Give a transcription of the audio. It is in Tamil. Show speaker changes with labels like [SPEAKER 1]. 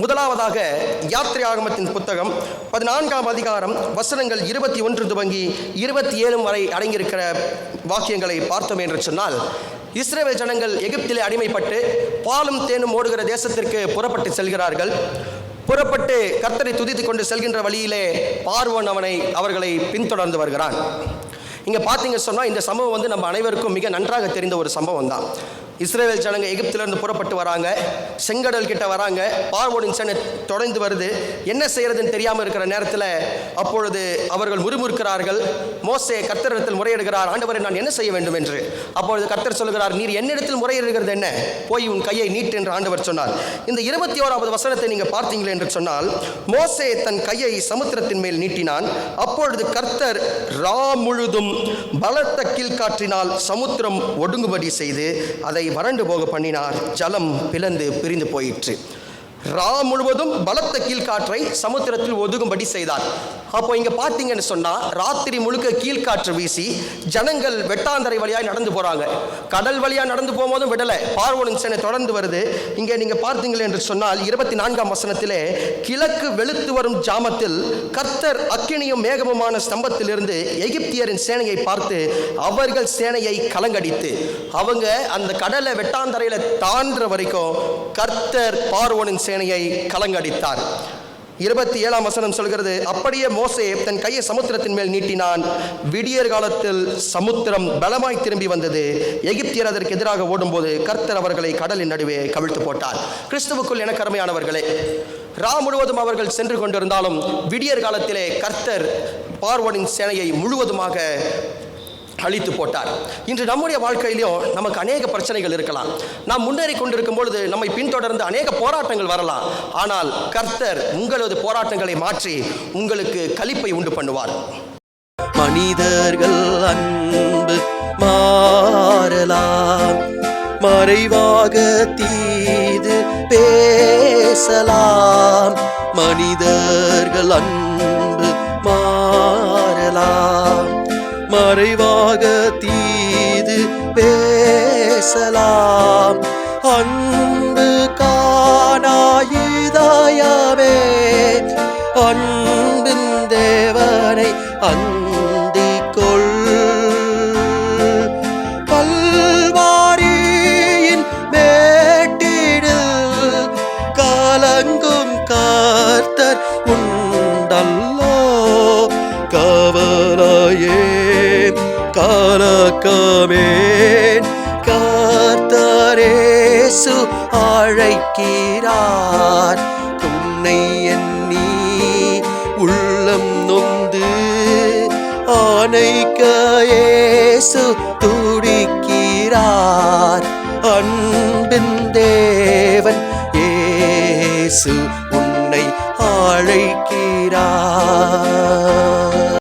[SPEAKER 1] முதலாவதாக யாத்திரை ஆகமத்தின் புத்தகம் பதினான்காம் அதிகாரம் வசனங்கள் இருபத்தி ஒன்று துவங்கி இருபத்தி ஏழு வரை அடங்கியிருக்கிற வாக்கியங்களை பார்த்தோம் என்று சொன்னால் இஸ்ரேல் ஜனங்கள் எகிப்திலே அடிமைப்பட்டு பாலும் தேனும் ஓடுகிற தேசத்திற்கு புறப்பட்டு செல்கிறார்கள். புறப்பட்டு கர்த்தரை துதித்து கொண்டு செல்கின்ற வழியிலே பார்வன் அவனை அவர்களை பின்தொடர்ந்து வருகிறான். இங்கே பார்த்தீங்க சொன்னால் இந்த சம்பவம் வந்து நம்ம அனைவருக்கும் மிக நன்றாக தெரிந்த ஒரு சம்பவம் தான் இஸ்ரேல் ஜனங்க எகிப்திலிருந்து புறப்பட்டு வராங்க. செங்கடல் கிட்ட வராங்க. பார்வோனின் சேனை தொடர்ந்து வருது. என்ன செய்யறதுன்னு தெரியாமல் இருக்கிற நேரத்தில் அப்பொழுது அவர்கள் முறுமுறுக்கிறார்கள். மோசே கர்த்தரிடத்தில் முறையிடுகிறார். ஆண்டவரை நான் என்ன செய்ய வேண்டும் என்று? அப்பொழுது கர்த்தர் சொல்கிறார் நீர் என்னிடத்தில் முறையிடுகிறது என்ன? போய் உன் கையை நீட்டு என்று ஆண்டவர் சொன்னார். இந்த இருபத்தி ஓராவது வசனத்தை நீங்கள் பார்த்தீங்களே என்று சொன்னால் மோசே தன் கையை சமுத்திரத்தின் மேல் நீட்டினான். அப்பொழுது கர்த்தர் ரா முழுதும் பலத்த கீழ்காற்றினால் சமுத்திரம் ஒடுங்குபடி செய்து அதை வறண்டு போக பண்ணினார். ஜலம் பிளந்து பிரிந்து போயிற்று. ரா முழுவதும் பலத்த கீழ்காற்றை சமுத்திரத்தில் ஒதுங்கும்படி செய்தார். அப்போ இங்க பார்த்தீங்கன்னு சொன்னா ராத்திரி முழுக்க கீழ்காற்று வீசி ஜனங்கள் வெட்டாந்தரை வழியாய் நடந்து போறாங்க. கடல் வழியா நடந்து போகும்போதும் விடலை. பார்வோனின் சேனை தொடர்ந்து வருது. இங்கே நீங்க பார்த்தீங்களே என்று சொன்னால் இருபத்தி நான்காம் வசனத்திலே கிழக்கு வெளுத்து வரும் ஜாமத்தில் கர்த்தர் அக்கினியும் மேகமுமான ஸ்தம்பத்திலிருந்து எகிப்தியரின் சேனையை பார்த்து அவர்கள் சேனையை கலங்கடித்து அவங்க அந்த கடலை வெட்டாந்தரையில தாண்டுற வரைக்கும் கர்த்தர் பார்வோனின் சேனையை கலங்கடித்தார் இருபத்தி ஏழாம் வசனம் சொல்கிறது அப்படியே மோசே தன் கையை சமுத்திரத்தின் மேல் நீட்டினான். விடியற் காலத்தில் சமுத்திரம் பலமாய் திரும்பி வந்தது. எகிப்தியர் அதற்கு எதிராக ஓடும்போது கர்த்தர் அவர்களை கடலின் நடுவே கவிழ்த்து போட்டார். கிறிஸ்துவுக்குள் என கருமையானவர்களே ரா முழுவதும் அவர்கள் சென்று கொண்டிருந்தாலும் விடியற் காலத்திலே கர்த்தர் பார்வோனின் சேனையை முழுவதுமாக அழித்து போட்டார். இன்று நம்முடைய வாழ்க்கையிலும் நமக்கு அநேக பிரச்சனைகள் இருக்கலாம். நாம் முன்னேறி கொண்டிருக்கும் பொழுது நம்மை பின்தொடர்ந்து அநேக போராட்டங்கள் வரலாம். ஆனால் கர்த்தர் உங்களது போராட்டங்களை மாற்றி உங்களுக்கு களிப்பை உண்டு பண்ணுவார்.
[SPEAKER 2] மனிதர்கள் அன்பு மாறலாம். மறைவாக தீது பேசலாம். மனிதர்கள் அன்பு மாறலாம். மறைவாக தீது பேசலாம். அன்பு காணாயுதாயமே அன்பின் தேவனை அந்திக் கொள் கல்வாரியின் மேட்டிடில் கலங்கும் கேட்கமேன் கர்த்தரேசு அழைக்கிறார். உன்னை எண்ணி உள்ளம் நொந்து ஆனைக்கேசு துடிக்கிறார். அன்பின் தேவன் ஏசு உன்னை அழைக்கிறார்.